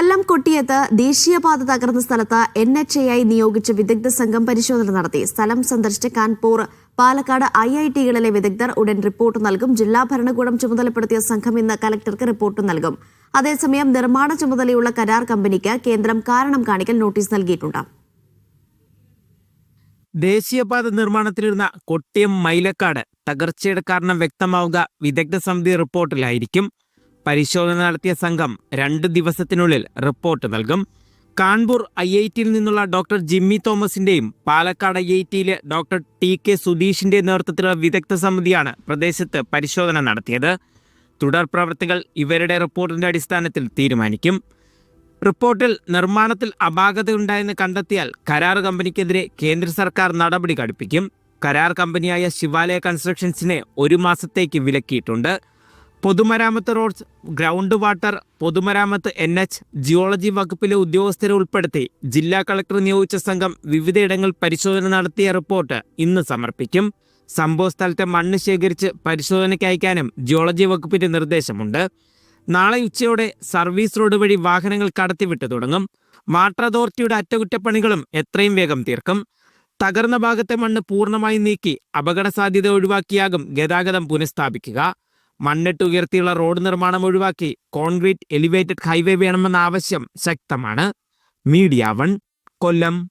കൊല്ലം കൊട്ടിയത്ത് ദേശീയപാത തകർന്ന സ്ഥലത്ത് എൻ എച്ച് എ ഐ നിയോഗിച്ച വിദഗ്ധ സംഘം പരിശോധന നടത്തി. സ്ഥലം സന്ദർശിച്ച കാൺപൂർ പാലക്കാട് ഐ ഐ ടികളിലെ വിദഗ്ധർ ഉടൻ റിപ്പോർട്ട് നൽകും. ജില്ലാ ഭരണകൂടം ചുമതലപ്പെടുത്തിയ സംഘം ഇന്ന് കലക്ടർക്ക് റിപ്പോർട്ട് നൽകും. അതേസമയം നിർമ്മാണ ചുമതലയുള്ള കരാർ കമ്പനിക്ക് കേന്ദ്രം കാരണം കാണിക്കൽ നോട്ടീസ് നൽകിയിട്ടുണ്ട്. ദേശീയപാത നിർമ്മാണത്തിലിരുന്ന കൊട്ടിയം മൈലക്കാട് തകർച്ചയുടെ കാരണം വ്യക്തമാവുക വിദഗ്ധ സമിതി റിപ്പോർട്ടിലായിരിക്കും. പരിശോധന നടത്തിയ സംഘം രണ്ട് ദിവസത്തിനുള്ളിൽ റിപ്പോർട്ട് നൽകും. കാൺപൂർ ഐ ഐ ടിയിൽ നിന്നുള്ള ഡോക്ടർ ജിമ്മി തോമസിന്റെയും പാലക്കാട് ഐ ഐ ടിയിലെ ഡോക്ടർ ടി കെ സുധീഷിന്റെ നേതൃത്വത്തിലുള്ള വിദഗ്ധ സമിതിയാണ് പ്രദേശത്ത് പരിശോധന നടത്തിയത്. തുടർ പ്രവർത്തികൾ ഇവരുടെ റിപ്പോർട്ടിന്റെ അടിസ്ഥാനത്തിൽ തീരുമാനിക്കും. റിപ്പോർട്ടിൽ നിർമ്മാണത്തിൽ അപാകതയുണ്ടായെന്ന് കണ്ടെത്തിയാൽ കരാർ കമ്പനിക്കെതിരെ കേന്ദ്ര സർക്കാർ നടപടി കടുപ്പിക്കും. കരാർ കമ്പനിയായ ശിവാലയ കൺസ്ട്രക്ഷൻസിനെ ഒരു മാസത്തേക്ക് വിലക്കിയിട്ടുണ്ട്. പൊതുമരാമത്ത് റോഡ്സ് ഗ്രൗണ്ട് വാട്ടർ പൊതുമരാമത്ത് എൻ എച്ച് ജിയോളജി വകുപ്പിലെ ഉദ്യോഗസ്ഥരെ ഉൾപ്പെടുത്തി ജില്ലാ കളക്ടർ നിയോഗിച്ച സംഘം വിവിധയിടങ്ങളിൽ പരിശോധന നടത്തിയ റിപ്പോർട്ട് ഇന്ന് സമർപ്പിക്കും. സംഭവ സ്ഥലത്തെ മണ്ണ് ശേഖരിച്ച് പരിശോധനയ്ക്ക് അയക്കാനും ജിയോളജി വകുപ്പിന്റെ നിർദ്ദേശമുണ്ട്. നാളെ ഉച്ചയോടെ സർവീസ് റോഡ് വഴി വാഹനങ്ങൾ കടത്തിവിട്ട് തുടങ്ങും. വാട്ടർ അതോറിറ്റിയുടെ അറ്റകുറ്റപ്പണികളും എത്രയും വേഗം തീർക്കും. തകർന്ന ഭാഗത്തെ മണ്ണ് പൂർണമായി നീക്കി അപകട സാധ്യത ഒഴിവാക്കിയാകും ഗതാഗതം പുനഃസ്ഥാപിക്കുക. മണ്ണിട്ട് ഉയർത്തിയുള്ള റോഡ് നിർമ്മാണം ഒഴിവാക്കി കോൺക്രീറ്റ് എലിവേറ്റഡ് ഹൈവേ വേണമെന്ന ആവശ്യം ശക്തമാണ്. Media One Kollam.